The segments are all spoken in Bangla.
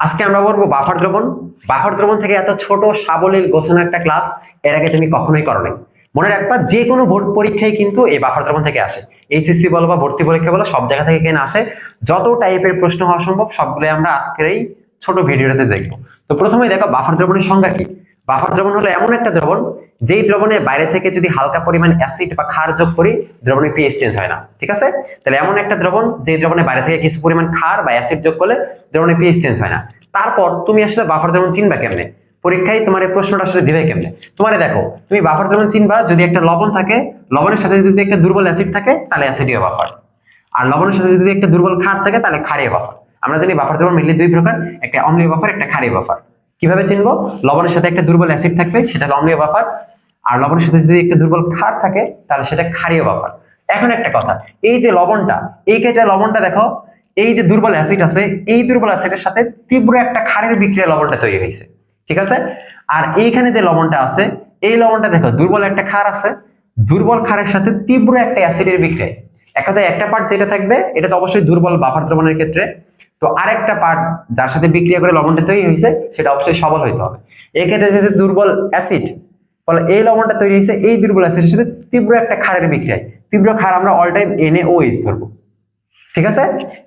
আজকে আমরা বলব বাফার দ্রবণ। বাফার দ্রবণ থেকে এত ছোট সাবলীল গোছানো একটা ক্লাস, এর আগে তুমি কখনোই করো নাই মনে রাখবা, যে কোনো বোর্ড পরীক্ষায় কিন্তু এই বাফার দ্রবণ থেকে আসে। এইচএসসি বলো বা ভর্তি পরীক্ষা বলো, সব জায়গা থেকে কেন আসে? যত টাইপের প্রশ্ন হওয়া সম্ভব সবগুলো আমরা আজকের এই ছোট ভিডিওতে দেখব। তো প্রথমে দেখো, বাফার দ্রবণের সংজ্ঞা কি? বাফার দ্রবণ হলো এমন একটা দ্রবণ, যেই দ্রবণে বাইরে থেকে যদি হালকা পরিমাণ অ্যাসিড বা ক্ষার যোগ করি, দ্রবণের পিএইচ চেঞ্জ হয় না, ঠিক আছে? তাহলে এমন একটা দ্রবণ, যেই দ্রবণে বাইরে থেকে কিছু পরিমাণ ক্ষার বা অ্যাসিড যোগ করলে দ্রবণের পিএইচ চেঞ্জ হয় না। তারপর তুমি আসলে বাফার দ্রবণ চিনবা কেমনে? পরীক্ষায় তোমার এই প্রশ্নটা আসলে দিবে কেমনে? তোমারে দেখো, তুমি বাফার দ্রবণ চিনবা, যদি একটা লবণ থাকে, লবণের সাথে যদি একটা দুর্বল অ্যাসিড থাকে, তাহলে অ্যাসিডীয় বাফার। আর লবণের সাথে যদি একটা দুর্বল ক্ষার থাকে, তাহলে ক্ষারীয় বাফার। আমরা জানি বাফার দ্রবণ মিললে দুই প্রকার, একটা অম্লীয় বাফার, একটা ক্ষারীয় বাফার। কীভাবে চিনবো? লবণের সাথে একটা দুর্বল অ্যাসিড থাকবে, সেটা অম্লীয় বাফার আর লবণের সাথে যদি একটা দুর্বল ক্ষার থাকে, তাহলে সেটা ক্ষারীয় বাফার এখন একটা কথা, এই যে লবণটা, এই ক্ষেত্রে লবণটা দেখো, এই যে দুর্বল অ্যাসিড আছে, এই দুর্বল অ্যাসিডের সাথে তীব্র একটা ক্ষারের বিক্রিয়া লবণটা তৈরি হয়েছে। ঠিক আছে? আর এইখানে যে লবণটা আছে, এই লবণটা দেখো, দুর্বল একটা ক্ষার আছে, দুর্বল ক্ষারের সাথে তীব্র একটা অ্যাসিডের বিক্রিয়া এক কথায় একটা পার্ট যেটা থাকবে, এটা তো অবশ্যই দুর্বল বাফার দ্রবণের ক্ষেত্রে। তো আরেকটা পার্ট যার সাথে বিক্রিয়া করে লবণটা তৈরি হয়েছে, সেটা অবশ্যই সবল হইতে হবে। এই ক্ষেত্রে যেহেতু দুর্বল অ্যাসিড ফলে এই লবণটা তৈরি হয়েছে, এই দুর্বল অ্যাসিডের সাথে তীব্র একটা খারের বিক্রিয়ায়। তীব্র ক্ষার আমরা অল টাইম এনে ও এস ধরবো। ঠিক আছে?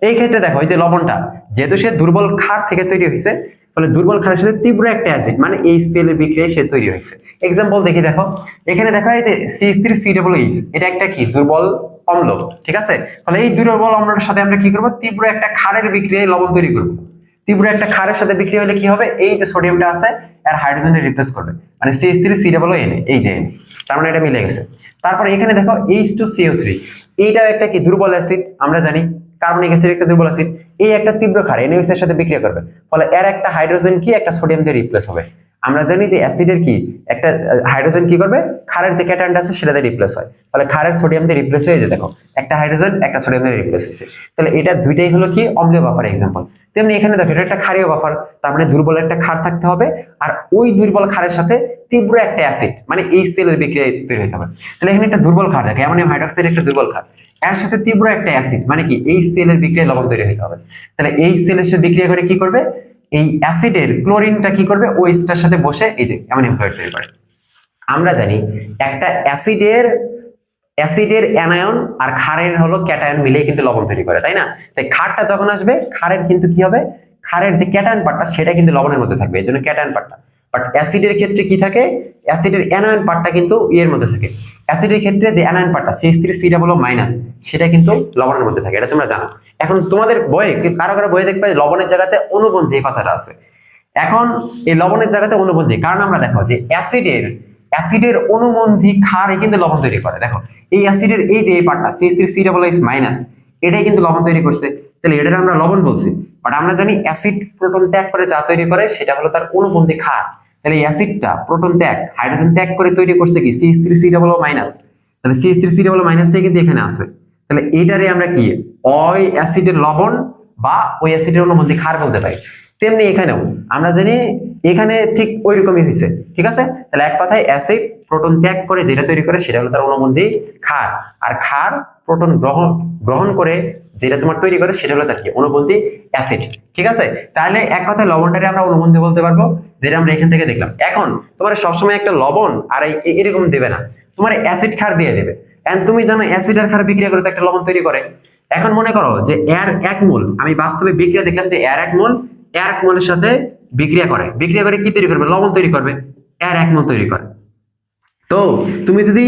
এই ক্ষেত্রে দেখো যে লবণটা, যেহেতু সে দুর্বল ক্ষার থেকে তৈরি হয়েছে ফলে দুর্বল ক্ষারের সাথে তীব্র একটা অ্যাসিড মানে এই সেলের বিক্রিয়ায় সে তৈরি হয়েছে। এক্সাম্পল দেখি, দেখো। এখানে দেখা যায় যে C three C double H এটা একটা কি? দুর্বল অম্ল, ঠিক আছে? ফলে এই দুর্বল অম্লটার সাথে আমরা কি করব? তীব্র একটা ক্ষারের বিক্রিয়ায় লবণ তৈরি করব। তীব্র একটা ক্ষারের সাথে বিক্রিয়া হলে কি হবে? এই যে সোডিয়ামটা আছে, এর হাইড্রোজেনে রিপ্লেস করবে। মানে C three C double N এই যে N, তার মানে এটা মিলে গেছে। তারপরে এখানে দেখো এইচ টু সিও থ্রি এইটাও একটা কি? দুর্বল অ্যাসিড আমরা জানি কার্বনিক অ্যাসিড, একটা দুর্বল অ্যাসিড, এই একটা তীব্র ক্ষার এনএইচ এর সাথে বিক্রিয়া করবে। ফলে এর একটা হাইড্রোজেন কি, একটা সোডিয়াম দিয়ে রিপ্লেস হবে। আমরা জানি যে অ্যাসিডের কি, একটা হাইড্রোজেন কি করবে? ক্ষারের যে ক্যাটায়নটা আছে সেটা দিয়ে রিপ্লেস হয়। ফলে ক্ষারের সোডিয়াম দিয়ে রিপ্লেস হয়ে যায়, দেখো, একটা হাইড্রোজেন একটা সোডিয়াম দিয়ে রিপ্লেস হয়েছে। তাহলে এটা দুইটাই হলো কি, অম্লীয় বাফার এক্সাম্পল তেমনি এখানে দেখো, এটা একটা ক্ষারীয় বাফার তার মানে দুর্বল একটা ক্ষার থাকতে হবে, আর ওই দুর্বল ক্ষারের সাথে তীব্র একটা অ্যাসিড মানে এই সেলের বিক্রিয়া তৈরি হতে হবে। তাহলে এখানে একটা দুর্বল ক্ষার দেখে, অ্যামোনিয়াম হাইড্রোক্সাইড একটা দুর্বল ক্ষার। এর সাথে তীব্র একটা অ্যাসিড মানে কি? এই সেলের বিক্রিয়া লবণ তৈরি হতে হবে। তাহলে এই সেলের সাথে বিক্রিয়া করে কি করবে? এই অ্যাসিডের ক্লোরিনটা কি করবে? ওইসটার সাথে বসে এই যে অ্যামোনিয়াম ক্লোরাইড তৈরি করে। আমরা জানি একটা অ্যাসিডের অ্যাসিডের অ্যানায়ন আর ক্ষারের হলো ক্যাটায়ন মিলেই কিন্তু লবণ তৈরি করে, তাই না? তাই ক্ষারটা যখন আসবে, ক্ষারের কিন্তু কি হবে? ক্ষারের যে ক্যাটায়ন পার্টটা সেটা কিন্তু লবণের মধ্যে থাকবে, এই জন্য ক্যাটায়ন পার্টটা বাট অ্যাসিডের ক্ষেত্রে কি থাকে? অ্যাসিডের অ্যানায়ন পার্টটা কিন্তু ইয়ের মধ্যে থাকে। অ্যাসিডের ক্ষেত্রে যে অ্যানায়ন পার্টটা CS three C double minus সেটা কিন্তু লবণের মধ্যে থাকে, এটা তোমরা জানো। এখন তোমাদের বইয়ে কারও কারও বইয়ে দেখবে লবণের জায়গাতে অনুবন্ধী কথাটা আছে। এখন এই লবণের জায়গাতে অনুবন্ধী, কারণ আমরা দেখো যে অ্যাসিডের অ্যাসিডের অনুবন্ধী ক্ষারই কিন্তু লবণ তৈরি করে। দেখো, এই অ্যাসিডের এই যে এই পার্টটা CS three C double minus এটাই কিন্তু লবণ তৈরি করছে। তাহলে এটার আমরা লবণ বলছি বাট আমরা জানি অ্যাসিড প্রোটন ত্যাগ করে যা তৈরি করে, সেটা হলো তার অনুবন্ধী ক্ষার। তাহলে এই অ্যাসিডটা প্রোটন ত্যাগ, হাইড্রোজেন ত্যাগ করে তৈরি করছে কি? থ্রি সি ডাবল মাইনাস তাহলে থ্রি সি ডাবল মাইনাসটাই কিন্তু এখানে আছে। তাহলে এইটারে আমরা কি? ওই অ্যাসিডের লবণ বা ওই অ্যাসিডের অনুবন্ধী ক্ষার বলতে পারি। তেমনি এখানেও, আমরা জানি এখানে ঠিক ওই রকমই হয়েছে, ঠিক আছে? তাহলে এক কথায় অ্যাসিড প্রোটন ত্যাগ করে যেটা তৈরি করে সেটা হলো তার অনুবন্ধী ক্ষার। আর ক্ষার প্রোটন গ্রহণ গ্রহণ করে যেটা তোমার তৈরি করে সেটা হলো তার কি? অনুবন্ধী অ্যাসিড ঠিক আছে? তাহলে এক কথায় লবণটারে আমরা অনুবন্ধী বলতে পারব, যেটা আমরা এখান থেকে দেখলাম। এখন, তোমার সবসময় একটা লবণ আর এরকম দেবে না। তোমার অ্যাসিড ক্ষার দিয়ে দেবে। এন্ড তুমি জানো অ্যাসিড আর ক্ষার বিক্রিয়া করে তো একটা লবণ তৈরি করে। এখন মনে করো যে এর এক মোল, আমি বাস্তবে বিক্রিয়া দেখলাম যে এর এক মোল এর এক মোলের সাথে বিক্রিয়া করে। বিক্রিয়া করে কি তৈরি করবে? লবণ তৈরি করবে। এর এক মোল তৈরি করে। তো, তুমি যদি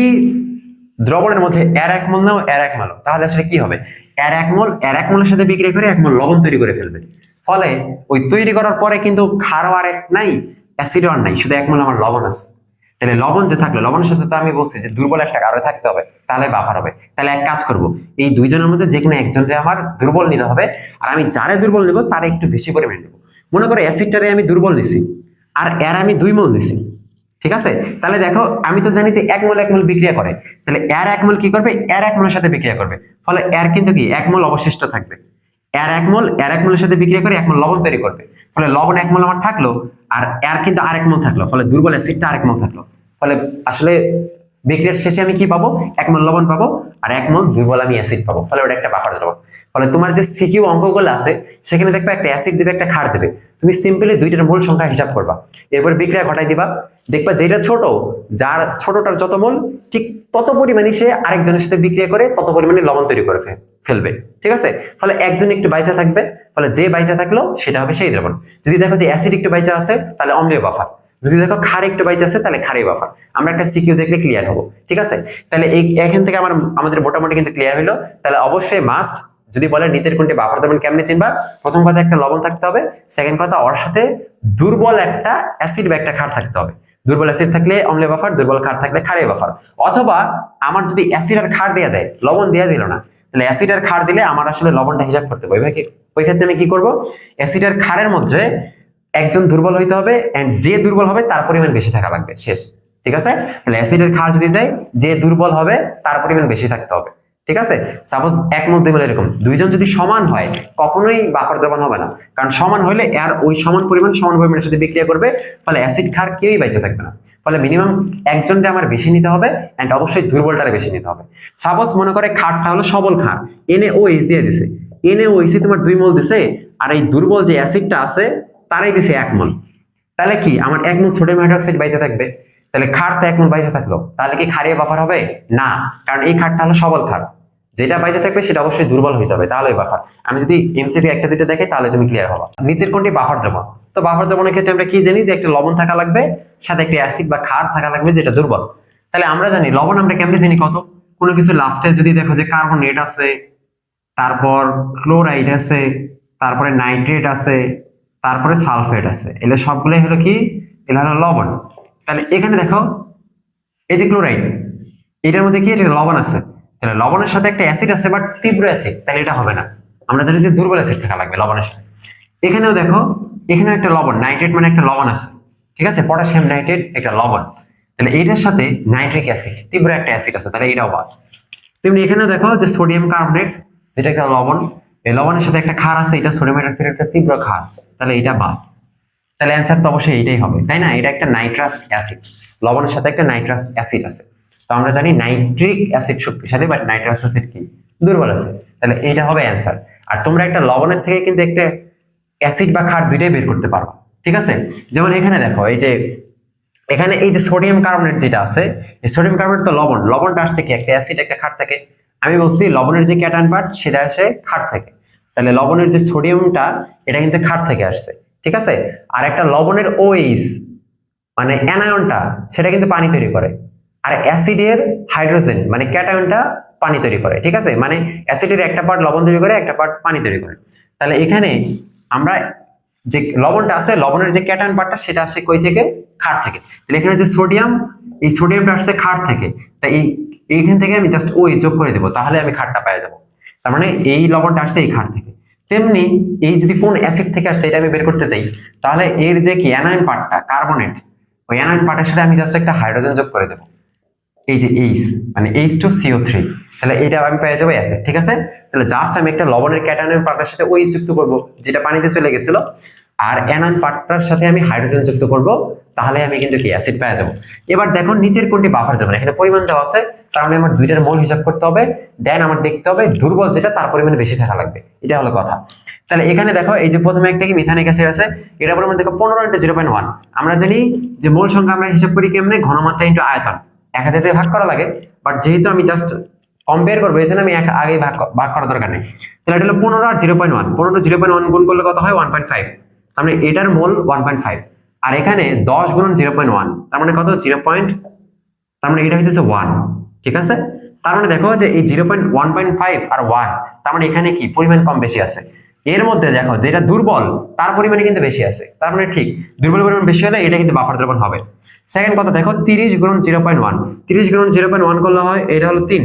দ্রবণের মধ্যে এর এক মোল নাও এর এক মোল তাহলে আসলে কি হবে? এর এক মোল, এর এক মোলের সাথে বিক্রিয়া করে, এক মোল লবণ তৈরি করে ফেলবে। ফলে ওই তৈরি করার পরে কিন্তু আর এক নাই, অ্যাসিডও আর নাই, শুধু এক মোল আমার লবণ আছে। তাহলে লবণ যে থাকল, লবণের সাথে তো আমি বলছি যে দুর্বল একটা কারও থাকতে হবে, তাহলে বাফার হবে। তাহলে এক কাজ করব, এই দুইজনের মধ্যে যে কোনো একজনকে আমার দুর্বল নিতে হবে, আর আমি যারে দুর্বল নেব, তারে একটু বেশি পরিমাণ নেব। মনে করো অ্যাসিডটারে আমি দুর্বল নিছি, আর এর আমি দুই মোল নিছি। ঠিক আছে? তাহলে দেখো, আমি তো জানি যে এক মোল এক মোল বিক্রিয়া করে। তাহলে এর এক মোল কি করবে? এর এক মোলের সাথে বিক্রিয়া করবে। ফলে এর কিন্তু কি? এক মোল অবশিষ্ট থাকবে। এর এক মোল, এর এক মোলের সাথে বিক্রিয়া করে এক মোল লবণ তৈরি করবে। ফলে লবণ এক মোল আমার থাকল, আর এর কিন্তু আরেক মোল থাকল। ফলে দুর্বল অ্যাসিডটা আরেক মোল থাকল। ফলে আসলে বিক্রিয়ার শেষে আমি কি পাবো? এক মোল লবণ পাবো, আর এক মোল দুর্বল আমি অ্যাসিড পাবো। ফলে ওটা একটা বাফার দ্রবণ। ফলে তোমার যে সিকিউ অঙ্কগুলো আছে, সেখানে দেখবে একটা অ্যাসিড দেবে, একটা ক্ষার দেবে। তুমি সিম্পলি দুইটার মূল সংখ্যা হিসাব করবা। এরপর বিক্রিয়া ঘটাই দিবা। দেখবা যেটা ছোট, যার ছোটটার যত মূল ঠিক তত পরিমাণে সে আরেকজনের সাথে বিক্রিয়া করে, তত পরিমাণে লবণ তৈরি করে ফেলবে। ঠিক আছে? ফলে একজন একটু বাইচা থাকবে, ফলে যে বাইচা থাকল, সেটা হবে সেই দ্রবণ। যদি দেখো যে অ্যাসিড একটু বাইচা আছে, তাহলে অম্লীয় বাফার। যদি দেখো খার একটু বাইচা আছে, তাহলে ক্ষারীয় বাফার। আমরা একটা সিকিউ দেখলে ক্লিয়ার হব। ঠিক আছে? তাহলে এই, এখান থেকে আমার, আমাদের মোটামুটি কিন্তু ক্লিয়ার হলো তাহলে অবশ্যই মাস্ট যদি বলে নিচের কোনটি বাফার দেবেন কেমনে চিনবা, প্রথম কথা একটা লবণ থাকতে হবে সেকেন্ড কথা ওর সাথে দুর্বল একটা অ্যাসিড বা একটা ক্ষার থাকতে হবে। দুর্বল অ্যাসিড থাকলে অম্লে বাফার, দুর্বল ক্ষার থাকলে ক্ষারে বাফার। অথবা আমার যদি অ্যাসিড আর ক্ষার দেয়া দেয়, লবণ দেয়া দিল না, তাহলে অ্যাসিড আর ক্ষার দিলে আমার আসলে লবণটা হিসাব করতে হবে। ওই ওই ক্ষেত্রে আমি কি করব? অ্যাসিড আর ক্ষারের মধ্যে একজন দুর্বল হইতে হবে এন্ড যে দুর্বল হবে, তার পরিমাণ বেশি থাকা লাগবে। শেষ। ঠিক আছে? তাহলে অ্যাসিডের ক্ষার যদি দেয়, যে দুর্বল হবে, তার পরিমাণ বেশি থাকতে হবে। ঠিক আছে? সাপোজ এক মধ্যে মিলে এরকম। দুইজন যদি সমান হয়, কখনোই বাফার দ্রবণ হবে না। কারণ সমান হলে আর ওই সমান পরিমাণ সমান পরিমাণের সাথে বিক্রিয়া করবে, ফলে অ্যাসিড ক্ষার কেউই বেঁচে থাকবে না। ফলে মিনিমাম একজনটা আমার বেশি নিতে হবে অ্যান্ড অবশ্যই দুর্বলটারে বেশি নিতে হবে। সাপোজ মনে করে খাটটা হলো সবল খার এনে ও এইচ দিয়ে দিছে। এনে ও এইচে তোমার দুই মোল দিছে, আর এই দুর্বল যে অ্যাসিডটা আছে, তারাই দিছে এক মোল। তাহলে কি? আমার এক মোল সোডিয়াম হাইড্রোক্সাইড বাইচে থাকবে। তাহলে খার তো মোল বাইচে থাকল। তাহলে কি ক্ষারীয় বাফার হবে? না, কারণ এই খাটটা হলো সবল খাট। যেটা বাইজে থাকবে সেটা অবশ্যই দুর্বল হইতে হবে তাহলে বাফার আমি যদি এমসিপি একটা দুটো দেখে, তাহলে তুমি ক্লিয়ার হবা। নিচের কোনটি বাফার দ্রবণ। তো বাফার দ্রবণের ক্ষেত্রে আমরা কি জানি যে একটা লবণ থাকা লাগবে, সাথে একটা অ্যাসিড বা খার থাকা লাগবে, যেটা দুর্বল। তাহলে আমরা জানি লবণ আমরা কেমনে জানি কত? কোনো কিছু লাস্টে যদি দেখো যে কার্বনেট আছে, তারপর ক্লোরাইড আছে, তারপরে নাইট্রেট আছে, তারপরে সালফেট আছে এগুলো সবগুলোই হলো কি? এগুলো হলো লবণ। তাহলে এখানে দেখো, এই যে ক্লোরাইড এটার মধ্যে কি এটা লবণ আছে। তাহলে লবণের সাথে একটা অ্যাসিড আছে বাট তীব্র অ্যাসিড তাহলে এটা হবে না। আমরা জানি যে দুর্বল অ্যাসিড থাকা লাগবে লবণের সাথে। এখানেও দেখো এখানেও একটা লবণ নাইট্রেট মানে একটা লবণ আছে। ঠিক আছে? পটাশিয়াম নাইট্রেট একটা লবণ। তাহলে এইটার সাথে নাইট্রিক অ্যাসিড তীব্র একটা অ্যাসিড আছে, তাহলে এটাও বাদ। তেমনি এখানে দেখো যে সোডিয়াম কার্বনেট যেটা একটা লবণ, এই লবণের সাথে একটা ক্ষার আছে, এটা সোডিয়াম হাইড্রোক্সাইড একটা তীব্র ক্ষার, তাহলে এটা বাদ। তাহলে অ্যান্সার তো অবশ্যই এইটাই হবে, তাই না? এটা একটা নাইট্রাস অ্যাসিড লবণের সাথে একটা নাইট্রাস অ্যাসিড আছে। তো আমরা জানি নাইট্রিক অ্যাসিড শক্তিশালী বাট নাইট্রাস অ্যাসিড কি? দুর্বল আছে। তাহলে এইটা হবে অ্যান্সার আর তোমরা একটা লবণের থেকে কিন্তু একটা অ্যাসিড বা ক্ষার দুইটাই বের করতে পারবা ঠিক আছে? যেমন এখানে দেখো, এই যে এখানে এই যে সোডিয়াম কার্বনেট যেটা আছে, এই সোডিয়াম কার্বনেট তো লবণ, লবণটা আসছে কি? একটা অ্যাসিড একটা ক্ষার থাকে। আমি বলছি লবণের যে ক্যাটায়ন পার্ট সেটা আসে ক্ষার থেকে। তাহলে লবণের যে সোডিয়ামটা এটা কিন্তু ক্ষার থেকে আসছে। ঠিক আছে? আর একটা লবণের ওএইচ মানে অ্যানায়নটা সেটা কিন্তু পানি তৈরি করে। আর অ্যাসিডের হাইড্রোজেন মানে ক্যাটায়নটা পানি তৈরি করে, ঠিক আছে? মানে অ্যাসিডের একটা পার্ট লবণ তৈরি করে, একটা পার্ট পানি তৈরি করে। তাহলে এখানে আমরা যে লবণটা আছে, লবণের যে ক্যাটায়ন পার্টটা সেটা আসে কই থেকে? ক্ষার থেকে। তাহলে এখানে যে সোডিয়াম এই সোডিয়ামটা আসছে ক্ষার থেকে। তাই এই, এইখান থেকে আমি জাস্ট ওই যোগ করে দেবো, তাহলে আমি ক্ষারটা পেয়ে যাব। তার মানে এই লবণটা আসছে এই ক্ষার থেকে। তেমনি এই যদি কোন অ্যাসিড থেকে আসছে এটা আমি বের করতে চাই তাহলে এর যে কি অ্যানায়ন পার্টটা কার্বনেট ওই অ্যানায়ন পার্টের সাথে আমি জাস্ট একটা হাইড্রোজেন যোগ করে দেবো। এই যে এইচ মানে এইচ টু সিও থ্রি তাহলে এটা আমি পেয়ে যাব অ্যাসিড ঠিক আছে? তাহলে জাস্ট আমি একটা লবণের ক্যাটায়নের পার্টের সাথে ওই যুক্ত করব, যেটা পানিতে চলে গেছিল, আর অ্যানায়ন পার্টটার সাথে আমি হাইড্রোজেন যুক্ত করব তাহলে আমি কিন্তু কি অ্যাসিড পেয়ে যাব। এবার দেখো নিচের কোনটি বাফার যাবে এখানে পরিমাণ দেওয়া আছে, তার মানে আমার দুইটার মোল হিসাব করতে হবে দেন আমার দেখতে হবে দুর্বল যেটা, তার পরিমাণে বেশি থাকা লাগবে। এটা হলো কথা। তাহলে এখানে দেখো, এই যে প্রথমে একটা কি মিথানিক অ্যাসিড আছে এটা পরিমাণ দেখো পনেরো ইন্টু জিরো পয়েন্ট ওয়ান আমরা জানি যে মোল সংখ্যা আমরা হিসাব করি কেমনে? ঘনমাত্রা ইন্টু আয়তন। এক হাজার ভাগ করা লাগে বাট যেহেতু আমি জাস্ট কম্পেয়ার করব এই জন্য আমি এক আগে ভাগ ভাগ করার দরকার নেই। তাহলে এটা হলো পনেরো আর জিরো পয়েন্ট ওয়ান পনেরো জিরো পয়েন্ট ওয়ান গুণ করলে কত হয়? ওয়ান পয়েন্ট ফাইভ তার মানে এটার মোল ওয়ান পয়েন্ট ফাইভ আর এখানে দশ গুণন জিরো পয়েন্ট ওয়ান তার মানে কত? জিরো পয়েন্ট তার মানে এটা হইতেছে ওয়ান ঠিক আছে? তার মানে দেখো যে এই zero point one point five আর ওয়ান তার মানে এখানে কি? পরিমাণ কম বেশি আছে। এর মধ্যে দেখো যেটা দুর্বল, তার পরিমাণে কিন্তু বেশি আছে। তার মানে ঠিক, দুর্বল পরিমাণ বেশি হলে এটা কিন্তু বাফার দ্রবণ হবে। সেকেন্ড কথা, দেখো তিরিশ গুণন জিরো পয়েন্ট ওয়ান তিরিশ গুণন জিরো পয়েন্ট ওয়ান করলে হয়, এটা হলো তিন।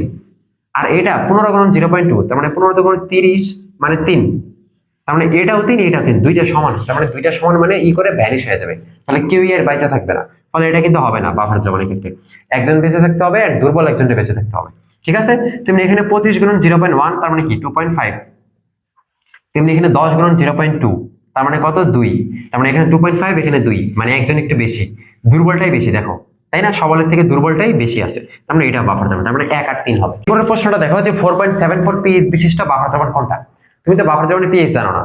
আর এটা পনেরো গুণন জিরো পয়েন্ট টু তার মানে পনেরো গুণ তিরিশ মানে তিন। তার মানে এটাও তিন এটাও তিন দুইটা সমান তার মানে দুইটা সমান মানে ই করে ভ্যানিশ হয়ে যাবে। তাহলে কেউই আর বাইচা থাকবে না। ফলে এটা কিন্তু হবে না বাফার দ্রবণের ক্ষেত্রে। একজন বেঁচে থাকতে হবে আর দুর্বল একজনকে বেঁচে থাকতে হবে। ঠিক আছে? তেমনি এখানে পঁচিশ গুণন জিরো পয়েন্ট ওয়ান তার মানে কি? টু পয়েন্ট ফাইভ তেমনি এখানে দশ গুণন জিরো পয়েন্ট টু তার মানে কত? দুই। তার মানে এখানে টু পয়েন্ট ফাইভ এখানে দুই। মানে একজন একটু বেশি। দুর্বলটাই বেশি, দেখো। তাই না? সবলের থেকে দুর্বলটাই বেশি আছে। তার মানে এটা বাফার দ্রবণ। তার মানে এক আর তিন হবে। পরের প্রশ্নটা দেখো যে four point seven four pH বিশিষ্ট বাফার দ্রবণ কোনটা? তুমি তো বাফার দ্রবণের পিএইচ জানো না।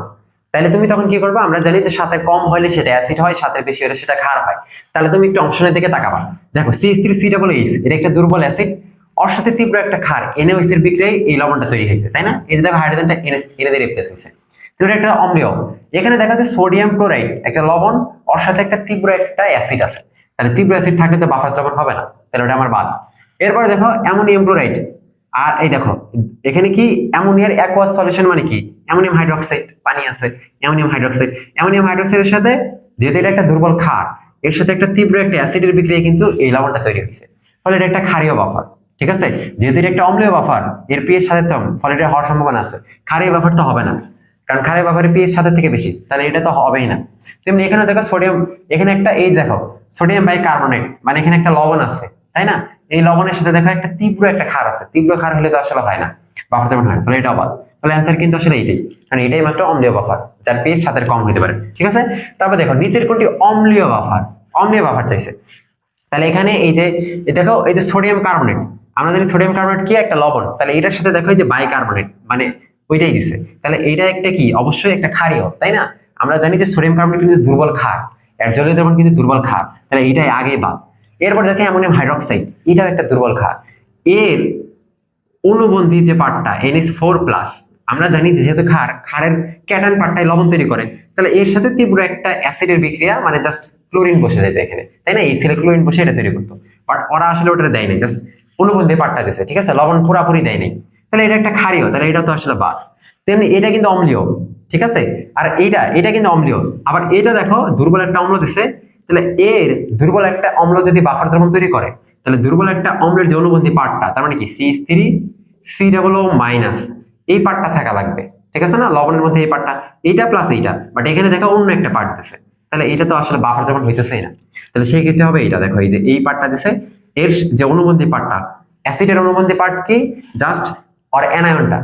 তাহলে তুমি তখন কি করবে? আমরা জানি যে সাথে কম হলে সেটা অ্যাসিড হয়, সাথে বেশি হলে সেটা ক্ষার হয়। তাহলে তুমি একটু অপশনের দিকে তাকাবা। দেখো CS three C double H এটা একটা দুর্বল অ্যাসিড ওর সাথে তীব্র একটা ক্ষার এনএইচ এর বিক্রিয়ায় এই লবণটা তৈরি হয়েছে, তাই না? এই যে দেখো হাইড্রোজেনটা এনে রিপ্লেস হয়েছে। এটা একটা অম্লীয়। এখানে দেখা যাচ্ছে সোডিয়াম ক্লোরাইড একটা লবণ, ওর সাথে একটা তীব্র একটা অ্যাসিড আছে। তাহলে তীব্র অ্যাসিড থাকলে তো বাফার দ্রবণ হবে না, তাহলে ওটা আমার বাদ। এরপরে দেখো অ্যামোনিয়াম ক্লোরাইড আর এই দেখো, এখানে কি অ্যামোনিয়ার অ্যাকোয়াস সলিউশন মানে কি? অ্যামোনিয়াম হাইড্রোক্সাইড পানি আছে, অ্যামোনিয়াম হাইড্রোক্সাইড। অ্যামোনিয়াম হাইড্রোক্সাইডের সাথে যেহেতু এটা একটা দুর্বল ক্ষার, এর সাথে একটা তীব্র একটা অ্যাসিডের বিক্রিয়া কিন্তু এই লবণটা তৈরি হয়েছে। ফলে এটা একটা ক্ষারীয় বাফার ঠিক আছে? যেহেতু এটা একটা অম্লীয় বাফার এর পিএইচ সাথে তো ফলে এটা হওয়ার সম্ভাবনা আছে। ক্ষারীয় বাফার তো হবে না, কারণ ক্ষারীয় বাফারের পিএস সাথে থেকে বেশি, তাহলে এটা তো হবেই না। তেমনি এখানে দেখো সোডিয়াম এখানে একটা এই দেখো সোডিয়াম বাইকার্বনেট মানে এখানে একটা লবণ আছে, তাই না? এই লবণের সাথে দেখো একটা তীব্র একটা ক্ষার আছে, তীব্র ক্ষার হলে তো আসলে হয় না বাফার তেমন হয় তাহলে এটা অবাদ তাহলে অ্যান্সার কিন্তু আসলে এইটাই। কারণ এটাই মাত্র অম্লীয় বাফার যার পিএইচ সাথে কম হতে পারে। ঠিক আছে? তারপর দেখো, নিচের কোনটি অম্লীয় বাফার অম্লীয় বাফার চাইছে। তাহলে এখানে এই যে দেখো, এই যে সোডিয়াম কার্বনেট আমরা জানি সোডিয়াম কার্বনেট কি? একটা লবণ। তাহলে এটার সাথে দেখো এই যে বাইকার্বনেট মানে ওইটাই দিছে। তাহলে এটা একটা কি? অবশ্যই একটা ক্ষারীয়, তাই না? আমরা জানি যে সোডিয়াম কার্বনেট কিন্তু দুর্বল ক্ষার। জলীয় দ্রবণ কিন্তু দুর্বল ক্ষার। তাহলে এটাই আগে বাদ। এরপর দেখে অ্যামোনিয়াম হাইড্রক্সাইড, এটাও একটা দুর্বল ক্ষার। এর অনুবন্ধী যে পার্টটা এনএস ফোর প্লাস আমরা জানি যেহেতু ক্ষার, ক্ষারের ক্যাটান পার্টটাই লবণ তৈরি করে, তাহলে এর সাথে তীব্র একটা অ্যাসিডের বিক্রিয়া মানে জাস্ট ক্লোরিন বসে যেত এখানে, তাই না? এই সেলে ক্লোরিন বসে এটা তৈরি করতো। বাট ওরা আসলে ওটা দেয় নাই জাস্ট অনুবন্ধী পার্টটা দিছে, ঠিক আছে? লবণ পুরাপুরি দেয় তাহলে এটা একটা ক্ষারীয়, তাহলে এটা তো আসলে বাদ। তেমনি এটা কিন্তু অম্লীয়, ঠিক আছে? আর এইটা, এটা কিন্তু অম্লীয়। আবার এটা দেখো, দুর্বল একটা অম্ল দিছে, তাহলে এর দুর্বল একটা অম্ল যদি বাফার দ্রবণ তৈরি করে, তাহলে দুর্বল একটা অম্লের যে অনুবন্ধী পার্টটা তার মানে কি? C three C double O minus এই পার্টটা থাকা লাগবে। ঠিক আছে না? লবণের মধ্যে এই পার্টটা এইটা প্লাস এইটা। বাট এখানে দেখো অন্য একটা পার্ট দিছে। তাহলে এটা তো আসলে বাফার দ্রবণ হইতেছেই না। তাহলে সেই ক্ষেত্রে হবে এটা দেখো এই যে এই পার্টটা দিছে, এর যে অনুবন্ধী পার্টটা অ্যাসিডের অনুবন্ধী পার্ট কি? জাস্ট অর অ্যানায়নটা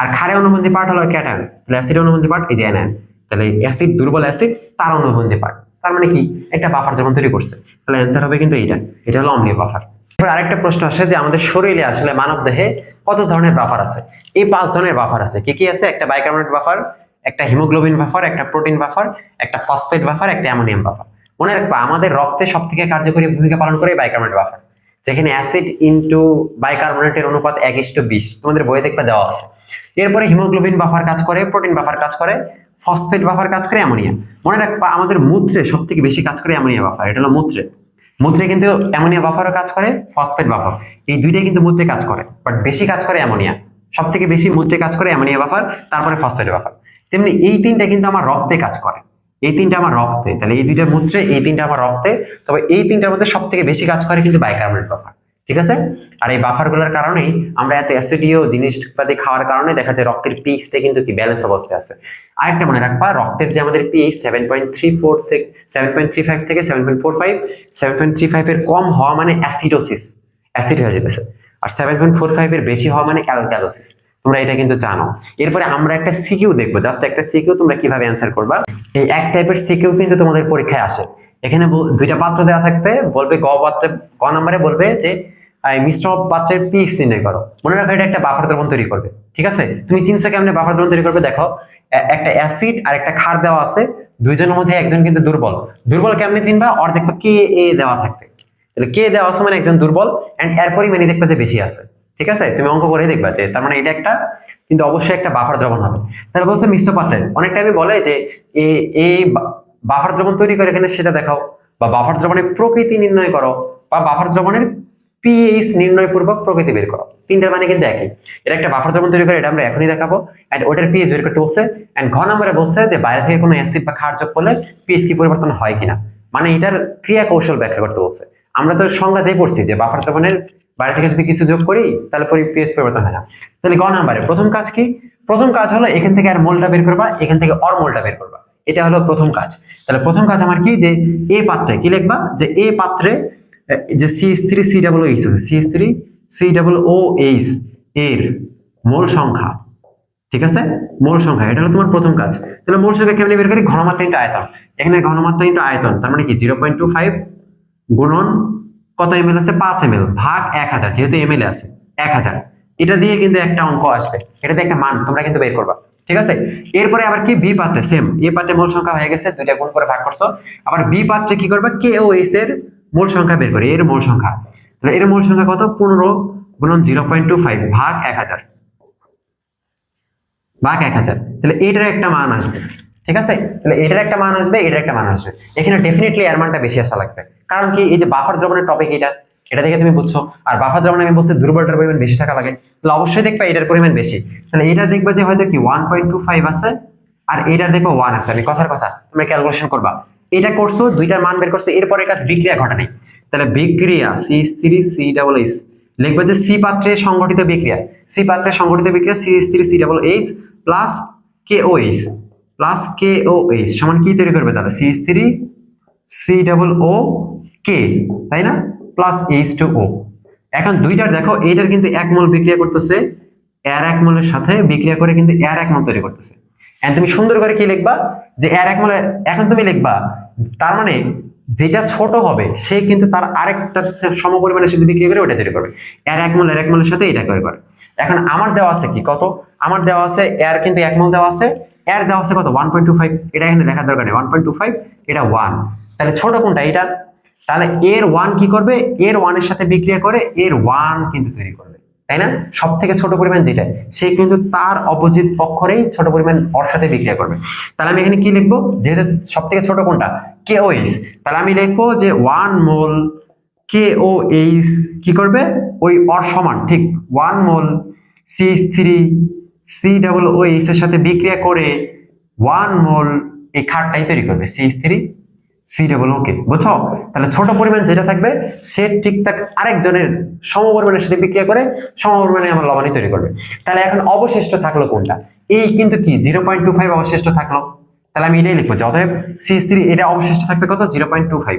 আর ক্ষারে অনুবন্ধী পার্ট হলো ক্যাটায়ন তাহলে অ্যাসিড অনুবন্ধী পার্ট এই যে অ্যানায়ন তাহলে অ্যাসিড, দুর্বল অ্যাসিড, তার অনুবন্ধী পার্ট তার মানে কি? একটা বাফার দ্রবণ তৈরি করছে। তাহলে অ্যান্সার হবে কিন্তু এইটা। এটা হলো অম্লীয় বাফার এবার আরেকটা প্রশ্ন আসে যে আমাদের শরীরে আসলে মানব দেহে কত ধরনের বাফার আছে? এই পাঁচ ধরনের বাফার আছে। কি কি আছে? একটা বাইকার্বনেট বাফার একটা হিমোগ্লোবিন বাফার একটা প্রোটিন বাফার একটা ফসফেট বাফার একটা অ্যামোনিয়াম বাফার মনে রাখবা, আমাদের রক্তে সব থেকে কার্যকরী ভূমিকা পালন করে বাইকার্বনেট বাফার যেখানে অ্যাসিড ইনটু বাইকার্বনেটের অনুপাত এক ইস্টু বিশ। তোমাদের বইয়ে দেখবে দেওয়া আছে। এরপরে হিমোগ্লোবিন বাফার কাজ করে প্রোটিন বাফার কাজ করে ফসফেট বাফার কাজ করে অ্যামোনিয়া মনে রাখবা, আমাদের মূত্রে সব থেকে বেশি কাজ করে অ্যামোনিয়া বাফার এটা হলো মূত্রে। মূত্রে কিন্তু অ্যামোনিয়া বাফারও কাজ করে, ফসফেট বাফার। এই দুইটাই কিন্তু মূত্রে কাজ করে বাট বেশি কাজ করে অ্যামোনিয়া। সব থেকে বেশি মূত্রে কাজ করে অ্যামোনিয়া বাফার, তারপরে ফসফেট বাফার। তেমনি এই তিনটা কিন্তু আমার রক্তে কাজ করে। এই তিনটা আমার রক্তে, তাহলে এই দুইটা মূত্রে, এই তিনটা আমার রক্তে, তবে এই তিনটার মধ্যে সব থেকে বেশি কাজ করে কিন্তু বাইকার্বনেট বাফার। ঠিক আছে? আর এই বাফারগুলোর কারণেই আমরা এত অ্যাসিডীয় জিনিসপাতি খাওয়ার কারণে দেখা যায় রক্তের পিএইচটা কিন্তু কি ব্যালেন্স অবস্থায় আছে। আরেকটা মনে রাখবা, রক্তের যে আমাদের pH seven point three four থেকে সেভেন পয়েন্ট থ্রি ফাইভ থেকে seven point four five seven point three ফাইভের কম হওয়া মানে অ্যাসিডোসিস অ্যাসিড হয়ে যেতেছে। আর সেভেন পয়েন্ট ফোর ফাইভের বেশি হওয়া মানে অ্যালক্যালোসিস তোমরা এটা কিন্তু জানো। এরপরে আমরা একটা সিকিউ দেখব জাস্ট একটা সিকিউ তোমরা কীভাবে অ্যান্সার করবা? এই এক টাইপের সিকিউ কিন্তু তোমাদের পরীক্ষায় আসে। এখানে দুইটা পাত্র দেওয়া থাকবে, বলবে গ পাত্রে, গ নম্বরে বলবে যে মিশ্র পাত্রের পিএইচ নির্ণয় করো। মনে রাখো এটা একটা বাফার দ্রবণ তৈরি করবে। ঠিক আছে? তুমি তিন সেকেন্ডে বাফার দ্রবণ তৈরি করবে, দেখো একটা অ্যাসিড আর একটা ক্ষার দেওয়া আছে, দুইজনের মধ্যে একজন কিন্তু দুর্বল। দুর্বল কেমনে চিনবা? আর দেখবা কে, এ দেওয়া থাকবে। তাহলে কে দেওয়া আছে মানে একজন দুর্বল এন্ড এর পরিমাণই দেখবা যে বেশি আছে। ঠিক আছে? তুমি অঙ্ক করে দেখবা যে তার মানে এটা একটা, কিন্তু অবশ্যই একটা বাফার দ্রবণ হবে। তাহলে বলছে মিশ্র পাত্রের। অনেক টাইমে বলে যে এ- বা- বাফার দ্রবণ তৈরি করে এখানে সেটা দেখাও, বা বাফার দ্রবণের প্রকৃতি নির্ণয় করো, বা বাফার দ্রবণের পিএইচ নির্ণয় পূর্বক প্রকৃতি বের করো। তিনটার মানে কিন্তু একই। এটা একটা বাফার দ্রবণ তৈরি করে, এটা আমরা এখনই দেখাবো। এন্ড ওটার পিএইচ বের করতে বলছে এন্ড ঘ নম্বরে বলছে যে বাইরে থেকে কোনো অ্যাসিড বা ক্ষার যোগ করলে পিএইচ কি পরিবর্তন হয় কিনা। মানে এটার ক্রিয়া কৌশল ব্যাখ্যা করতে বলছে। আমরা তো সংজ্ঞা দিয়ে পড়ছি যে বাফার দ্রবণের বাইরে থেকে যদি কিছু যোগ করি, তাহলে পিএইচ পরিবর্তন হয় না। তাহলে গ নম্বরে, প্রথম কাজ কি? প্রথম কাজ হলো এখান থেকে আর মোলটা বের করবা, এখান থেকে অর মোলটা বের করবা। এটা হলো প্রথম কাজ। তাহলে প্রথম কাজ আমার কি? যে এ পাত্রে কি লিখবা? যে এ পাত্রে যে C S three C double H আছে C S three C double O H এর মোল সংখ্যা, ঠিক আছে? মোল সংখ্যা, এটা হলো তোমার প্রথম কাজ। তাহলে মোল সংখ্যা কেমনি বের করি? ঘনমাত্রা ইন্টু আয়তন। এখানে ঘনমাত্রা ইন্টু আয়তন, তার মানে কি? জিরো পয়েন্ট টু ফাইভ গুণন কত এম এল আছে? পাঁচ এম এল ভাগ এক হাজার, যেহেতু এম এল আছে, এক হাজার। এটা দিয়ে কিন্তু একটা অঙ্ক আসবে। এটা দিয়ে একটা মান, তোমরা কিন্তু বের করবা, ঠিক আছে? এরপরে আবার কি? বি পাত্রে সেম এ পাত্রে মোল সংখ্যা হয়ে গেছে, দুইটা গুণ করে ভাগ করছ। আবার বি পাত্রে কি করবে? কে ও এস এর মোল সংখ্যা বের করে, এর মোল সংখ্যা। তাহলে এর মোল সংখ্যা কত? পনেরো গুণন জিরো পয়েন্ট টু ফাইভ ভাগ এক হাজার। ভাগ এক হাজার। তাহলে এটার একটা মান আসবে। ঠিক আছে? তাহলে এটার একটা মান আসবে, এটার একটা মান আসবে। এখানে ডেফিনেটলি এর মানটা বেশি আসা লাগবে। কারণ কি? এই যে বাফার দ্রবণের টপিক এটা এটা দেখে তুমি বুঝছ। আর বাফার দ্রবণে আমি বলছি দুর্বলটার পরিমাণ বেশি থাকা লাগে। তাহলে অবশ্যই দেখবে এটার পরিমাণ বেশি। তাহলে এটা দেখবে যে হয়তো কি ওয়ান পয়েন্ট টু ফাইভ আছে, আর এটার দেখব ওয়ান আছে। আমি কথার কথা তুমি ক্যালকুলেশন করবা। এটা করছ, দুইটার মান বের করছ, এরপরে কাজ বিক্রিয়া ঘটে নাই তাহলে বিক্রিয়া C three C double H লিখবে যে সি পাত্রে সংগঠিত বিক্রিয়া। সি পাত্রে সংগঠিত বিক্রিয়া C three C double H plus K O H plus K O H সমান কি তৈরি করবে তাহলে C three C double O K তাই না? প্লাস এইচ টু ও এখন দুইটার দেখো, এইটার কিন্তু এক মোল বিক্রিয়া করতেছে, এর এক মোলের সাথে বিক্রিয়া করে কিন্তু এর এক মোল তৈরি করতেছে। এখন তুমি সুন্দর করে কি লিখবা? যে এর এক মোলে এখন তুমি লিখবা, তার মানে যেটা ছোট হবে, সে কিন্তু তার আরেকটার সম পরিমাণের সাথে বিক্রি করে ওটা তৈরি করবে। এর এক মোল এর এক মোলের সাথে এটা করে করে। এখন আমার দেওয়া আছে কি? কত? আমার দেওয়া আছে, এর কিন্তু এক মোল দেওয়া আছে। এর দেওয়া আছে কত? ওয়ান পয়েন্ট টু ফাইভ এটা এখানে দেখার দরকার নেই। ওয়ান পয়েন্ট টু ফাইভ এটা ওয়ান তাহলে ছোট কোনটা? এটা তাহলে এর ওয়ান কি করবে? এর ওয়ানের সাথে বিক্রিয়া করে এর ওয়ান কিন্তু তৈরি করবে। তাই না? সব থেকে ছোট পরিমাণ যেটা, সে কিন্তু তার অপোজিট পক্ষরেই ছোট পরিমাণ ওর সাথে বিক্রিয়া করবে। তাহলে আমি এখানে কি লিখব? যেহেতু সব থেকে ছোট কোনটা? কে ও এইচ তাহলে আমি লিখব যে one mole K O H কি করবে? ওই অর সমান, ঠিক। One mole C three C double O H এর সাথে বিক্রিয়া করে ওয়ান মোল এই খাটটাই তৈরি করবে C three C double O K বুঝছ? তাহলে ছোট পরিমাণ যেটা থাকবে, সে ঠিকঠাক আরেকজনের সম পরিমাণের সাথে বিক্রিয়া করে সম পরিমাণে আমার লবণই তৈরি করবে। তাহলে এখন অবশিষ্ট থাকল কোনটা? এই কিন্তু কি? জিরো পয়েন্ট টু ফাইভ অবশিষ্ট থাকল। তাহলে আমি এটাই লিখব, অতএব সি থ্রি এটা অবশিষ্ট থাকবে কত? Zero point two five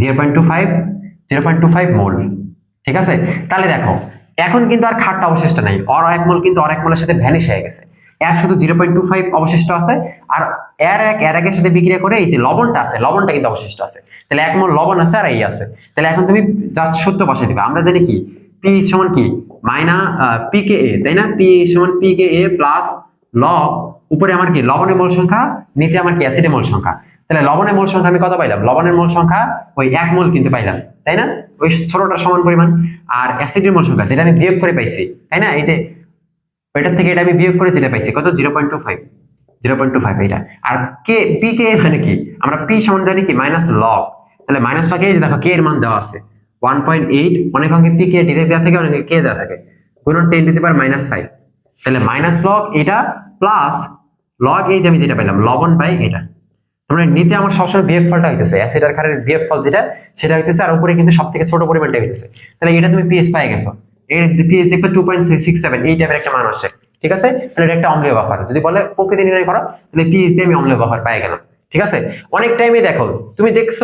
zero point two five zero point two five mole. ঠিক আছে? তাহলে দেখো, এখন কিন্তু আর খাটটা অবশিষ্ট নাই। অর এক মোল কিন্তু অর এক মোলের সাথে ভ্যানিশ হয়ে গেছে। এর শুধু জিরো পয়েন্ট টু ফাইভ অবশিষ্ট আছে। আর এর এক এর একের সাথে বিক্রিয়া করে এই যে লবণটা আছে, লবণটা কিন্তু অবশিষ্ট আছে। তাহলে এক মোল লবণ আছে আর এই আছে। তাহলে এখন তুমি জাস্ট সত্য বসাই দিবে। আমরা জানি কি? পি সমান কি? মাইনা পি কে এ তাই না? পি সমান পি কে এ প্লাস লব উপরে আমার কি? লবণের মোল সংখ্যা, নিচে আমার কি? অ্যাসিডের মোল সংখ্যা। তাহলে লবণের মোল সংখ্যা আমি কত পাইলাম? লবণের মোল সংখ্যা ওই এক মোল কিন্তু পাইলাম, তাই না? ওই ছোটটার সমান পরিমাণ। আর অ্যাসিডের মোল সংখ্যা, যেটা আমি বিয়োগ করে পাইছি, তাই না? এই যে ওইটার থেকে এটা আমি বিয়োগ করে যেটা পাইছি, কত? Zero point two five zero point two five এটা আর কে পি কে মানে কি? আমরা পি সমান জানি কি? মাইনাস লগ তাহলে মাইনাস যে দেখো কে এর মান দেওয়া আছে। ওয়ান পয়েন্ট এইট অনেক অঙ্কে পি কে ডিরেক্ট দেওয়া থাকে, অনেকে কে দেওয়া থাকে। গুণন ten to the power minus five তাহলে মাইনাস লগ এটা প্লাস লগ এই যে আমি যেটা পেলাম লবণ বাই এটা। তোমরা নিচে আমার সবসময় বিয়োগ ফলটা হইতেছে অ্যাসিড আর ক্ষারের বিয়োগ ফল যেটা, সেটা হইতেছে, আর উপরে কিন্তু সব থেকে ছোট পরিমাণটা হইতেছে। তাহলে এটা তুমি পিএস পাই গেছো। পিএস দেখবে টু পয়েন্ট সিক্স সেভেন এই টাইপের একটা মান আসে ঠিক আছে? তাহলে এটা একটা অম্লীয় বাফার যদি বলে প্রকৃতি নির্ণয় করো, তাহলে পিএস দিয়ে আমি অম্লীয় বাফার পাই গেলাম ঠিক আছে? অনেক টাইমে দেখো, তুমি দেখছ,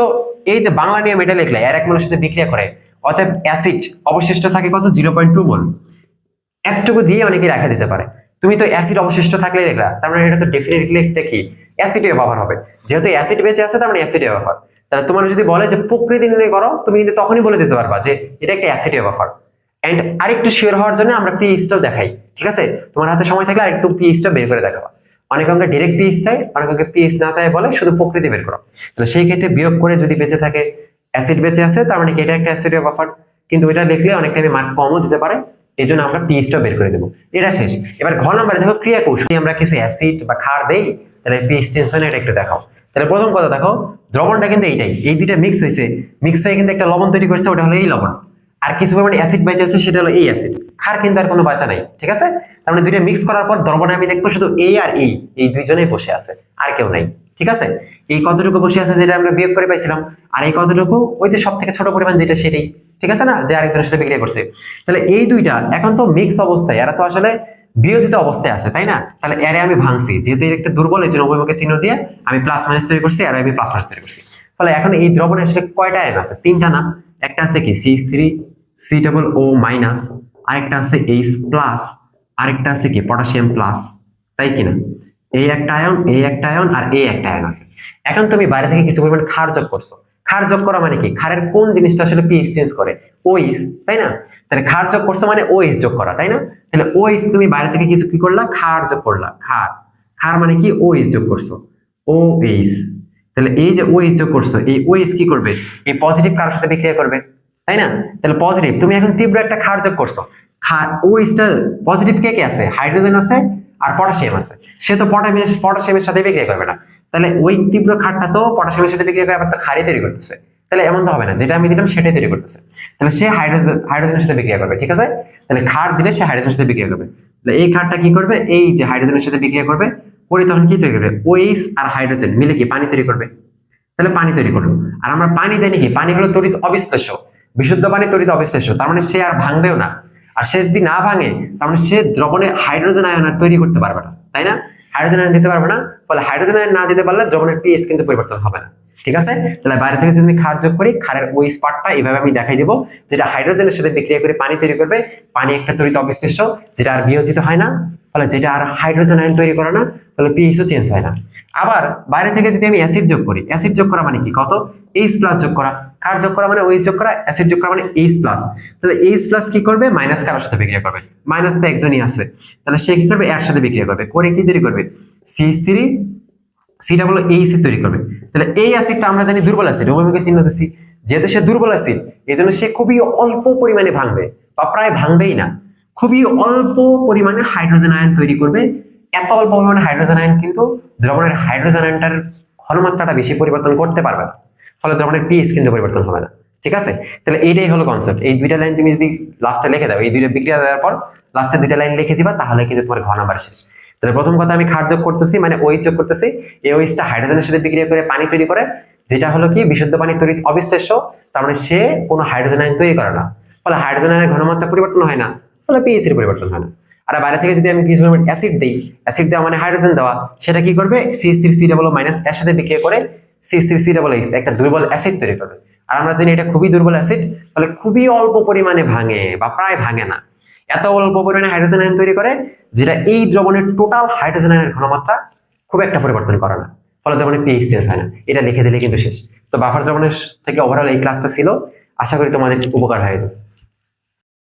এই যে বাংলা নিয়ম এটা লিখলে, এর এক মোলের সাথে বিক্রিয়া করে, অতএব অ্যাসিড অবশিষ্ট থাকে কত? জিরো পয়েন্ট টু মোল এতটুকু দিয়ে অনেকে রাখা দিতে পারে। তুমি তো অ্যাসিড অবশিষ্ট থাকলে রেখলা তার মানে এটা তো ডেফিনেটলি একটা কি? অ্যাসিডের ব্যবহার হবে। যেহেতু অ্যাসিড বেঁচে আছে, তার মানে অ্যাসিডের ব্যবহার তাহলে তোমার যদি বলে যে প্রকৃতি নির্ণয় করো, তুমি কিন্তু তখনই বলে দিতে পারবা যে এটা একটা অ্যাসিডের ব্যবহার এন্ড আরেকটু শিওর হওয়ার জন্য আমরা পিএইচটাও দেখাই, ঠিক আছে? তোমার হাতে সময় থাকলে আরেকটু পিএইচটা বের করে দেখাবা। অনেক আমরা ডিরেক্ট পিএইচ চাই অনেক অঙ্কে পিএইচ না চাই বলে শুধু প্রকৃতি বের করো। তাহলে সেই ক্ষেত্রে বিয়োগ করে যদি বেঁচে থাকে অ্যাসিড বেঁচে আছে, তার মানে কি এটা একটা অ্যাসিডের ব্যবহার কিন্তু এটা লিখলে অনেক টাইমে মার্ক কমও দিতে পারে এই জন্য আমরা পিএইচটা বের করে দেবো। এটা শেষ। এবার ঘ নাম্বারে দেখো ক্রিয়া কৌশল আমরা কিছু অ্যাসিড বা ক্ষার দেই, তাহলে পিএইচ চেঞ্জ হয় না এটা একটু দেখাও। তাহলে প্রথম কথা দেখো, দ্রবণটা কিন্তু এইটাই। এই দুইটা মিক্স হয়েছে। মিক্স হয়ে কিন্তু একটা লবণ তৈরি করেছে, ওটা হলো এই লবণ। আর কিছু পরিমাণে অ্যাসিড বেঁচে আছে, সেটা হলো এই অ্যাসিড ক্ষার কিন্তু আর কোনো বাঁচা নাই, ঠিক আছে? তার মানে দুইটা মিক্স করার পর দ্রবণে আমি দেখব শুধু এই আর এই এই দুইজনেই বসে আছে, আর কেউ নাই, ঠিক আছে? এই কতটুকু বসে আছে যেটা আমরা বিয়োগ করে পাইছিলাম, আর এই কতটুকু? ওই যে সব থেকে ছোট পরিমাণ যেটা সেটাই, ঠিক আছে না? যে আরেকজনের সাথে বিক্রিয়া করছে। তাহলে এই দুইটা এখন তো মিক্স অবস্থায়, এরা তো আসলে বিয়োজিত অবস্থায় আছে, তাই না? তাহলে এরে আমি ভাঙছি, যেহেতু এর একটা দুর্বল, এই জন্য উভয়মুখে চিহ্ন দিয়ে আমি প্লাস মাইনাস তৈরি করছি, আর আমি প্লাস মাইনাস তৈরি করছি। ফলে এখন এই দ্রবণে আসলে কয়টা আয়ন আছে? তিনটা না? একটা আছে কি? C three C double O minus আরেকটা আছে এইচ প্লাস আরেকটা আছে কি? পটাশিয়াম প্লাস তাই কিনা? এই একটা আয়ন এই একটা আয়ন আর এই একটা আয়ন আছে। এখন তুমি বাইরে থেকে কিছু পরিমাণ ক্ষার যোগ করছ। ক্ষার যোগ করা মানে কি? ক্ষারের কোন জিনিসটা আসলে পিএইচ চেঞ্জ করে? ওইস তাই না? তাহলে ক্ষার যোগ করছ মানে ওইস যোগ করা, তাই না? তাহলে ওইস তুমি বাইরে থেকে কিছু কি করলা? খার যোগ করলা খার খার মানে কি? ওইস যোগ করছ। ও এইস তাহলে এই যে ওইস যোগ করছ, এই ওইস কি করবে? এই পজিটিভ কারোর সাথে বিক্রিয়া করবে? তাই না? তাহলে পজিটিভ তুমি এখন তীব্র একটা খার যোগ করছ। ওইসটা পজিটিভ কে কে আছে? হাইড্রোজেন আছে আর পটাশিয়াম আছে। সে তো পটাশিয়াম পটাশিয়ামের সাথে বিক্রিয়া করবে না। তাহলে ওই তীব্র খারটা তো পটাশিয়ামের সাথে বিক্রিয়া করে আবার তো খারই তৈরি করতেছে। তাহলে এমন তো হবে না। যেটা আমি দিলাম সেটাই তৈরি করতেছে। তাহলে সে হাইড্রোজেন হাইড্রোজেনের সাথে বিক্রিয়া করবে, ঠিক আছে? তাহলে খার দিলে সে হাইড্রোজেনের সাথে বিক্রিয়া করবে। তাহলে এই খারটা কি করবে? এই যে হাইড্রোজেনের সাথে বিক্রিয়া করবে, পরে তখন কি তৈরি করবে? ওইস আর হাইড্রোজেন মিলে কি পানি তৈরি করবে? তাহলে পানি তৈরি করল। আর আমরা পানি জানি কি? পানি হলো তড়িৎ অবিশ্লেষ্য। বিশুদ্ধ পানি তৈরিতে অবিশ্লেষ্য তার মানে সে আর ভাঙবেও না। আর সে যদি না ভাঙে, তার মানে সে দ্রবণে হাইড্রোজেন আয়ন আর তৈরি করতে পারবে না। তাই না? হাইড্রোজেন আয়ন দিতে পারবে না, ফলে হাইড্রোজেন আয়ন না দিতে পারলে দ্রবণের পিএস কিন্তু পরিবর্তন হবে না। ঠিক আছে? তাহলে বাইরে থেকে যদি খার যোগ করি খারের ওই স্পার্টটা এইভাবে আমি দেখাই দিব, যেটা হাইড্রোজেনের সাথে বিক্রিয়া করে পানি তৈরি করবে। পানি একটা তড়িৎ অবিশ্লেষ্য যেটা আর বিয়োজিত হয় না। ফলে যেটা আর হাইড্রোজেন আয়ন তৈরি করে না, ফলে পিএইচও চেঞ্জ হয় না। আবার বাইরে থেকে যদি আমি অ্যাসিড যোগ করি অ্যাসিড যোগ করা মানে কি? কত? এইচ প্লাস যোগ করা। কার যোগ করা মানে ওই যোগ করা অ্যাসিড যোগ করা মানে এইচ প্লাস তাহলে এইচ প্লাস কি করবে? মাইনাস কারোর সাথে বিক্রিয়া করবে। মাইনাস তো একজনই আছে। তাহলে সে কি করবে? এর সাথে বিক্রিয়া করবে। করে কি তৈরি করবে? CH three C double H তৈরি করবে। তাহলে এই অ্যাসিডটা আমরা জানি দুর্বল অ্যাসিড, অভিমুখে চিহ্ন দিচ্ছি যেহেতু সে দুর্বল অ্যাসিড এই জন্য সে খুবই অল্প পরিমাণে ভাঙবে, বা প্রায় ভাঙবেই না। খুবই অল্প পরিমাণে হাইড্রোজেন আয়ন তৈরি করবে। এত অল্প পরিমাণে হাইড্রোজেন আয়ন কিন্তু দ্রবণের হাইড্রোজেন আয়নটার ঘনমাত্রাটা বেশি পরিবর্তন করতে পারবে না। ফলে দ্রবণের পিএইচ কিন্তু পরিবর্তন হবে না। ঠিক আছে? তাহলে এইটাই হলো কনসেপ্ট এই দুইটা লাইন তুমি যদি লাস্টে লিখে দাও, এই দুইটা বিক্রিয়া দেওয়ার পর লাস্টে দুইটা লাইন লিখে দিবা, তাহলে কিন্তু তোমার ঘন নাম্বার শেষ। তাহলে প্রথম কথা আমি খার যোগ করতেছি মানে ওই যোগ করতেছি। এই ওইসটা হাইড্রোজেনের সাথে বিক্রিয়া করে পানি তৈরি করে, যেটা হলো কি বিশুদ্ধ পানি তৈরি অবিশ্লেষ্য, তার মানে সে কোনো হাইড্রোজেন আয়ন তৈরি করে না। ফলে হাইড্রোজেন আয়নের ঘনমাত্রা পরিবর্তন হয় না, ফলে পিএইচ এর পরিবর্তন হয় না। আর বাইরে থেকে যদি আমি কিছু অ্যাসিড দিই অ্যাসিড দেওয়া মানে হাইড্রোজেন দেওয়া, সেটা কি করবে? CS three C double minus এর সাথে বিক্রিয়া করে CS three C double H একটা দুর্বল অ্যাসিড তৈরি করবে। আর আমরা জানি এটা খুবই দুর্বল অ্যাসিড ফলে খুবই অল্প পরিমাণে ভাঙে বা প্রায় ভাঙে না। এত অল্প পরিমাণে হাইড্রোজেন আয়ন তৈরি করে, যেটা এই দ্রবণের টোটাল হাইড্রোজেন আয়নের ঘনমাত্রা খুব একটা পরিবর্তন করে না। ফলে দ্রবণের পিএইচ চেঞ্জ হয় না। এটা লিখে দিলে কিন্তু শেষ। তো বাফার দ্রবণের থেকে ওভারঅল এই ক্লাসটা ছিল। আশা করি তোমাদের উপকার হয়ে যাবে।